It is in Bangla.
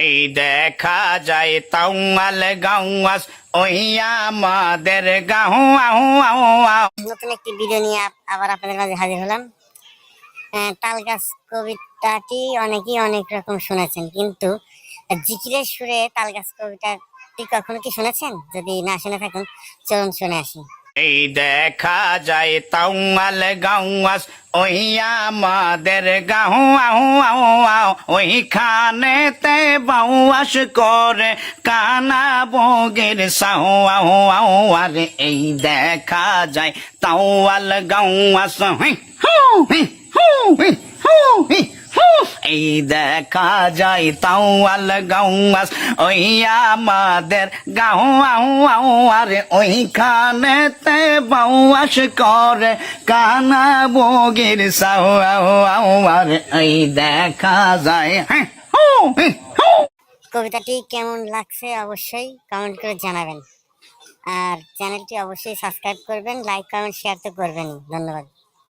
এই দেখা যায় তাওয়াল গাওয়াস ওই আমাদের গাও আও আও আও। নতুন একটি ভিডিও নিয়ে আবার আপনাদের মাঝে হাজির হলাম। আহ, তালগাছ কবিতাটি অনেকেই অনেক রকম শুনেছেন কিন্তু জিকিরের সুরে তালগাছ কবিতাটি কখনো কি শুনেছেন? যদি না শুনে থাকেন চলুন শুনে আসি। এই দেখা যায় তাওয়াল গাওয়াস ওই আমাদের আহু আও আও আও। ওইখানেতে বাউয়াস করে কানা বগের সাহু আহু আও। আরে এই দেখা যায় তাওয়াল গাওয়াস হুই হুই হুই। এই দেখা যায় তাওয়াল গাওয়াস ওই আমাদের গাও আও আও, আরে ওইখানেতে বাউয়াস করে কানা বগের সাও আও আও, আরে এই দেখা যায়। হ্যাঁ হু হি হু। কবিতাটি কেমন লাগছে অবশ্যই কমেন্ট করে জানাবেন। আর চ্যানেলটি অবশ্যই সাবস্ক্রাইব করবেন লাইক কমেন্ট শেয়ার তো করবেনই। ধন্যবাদ।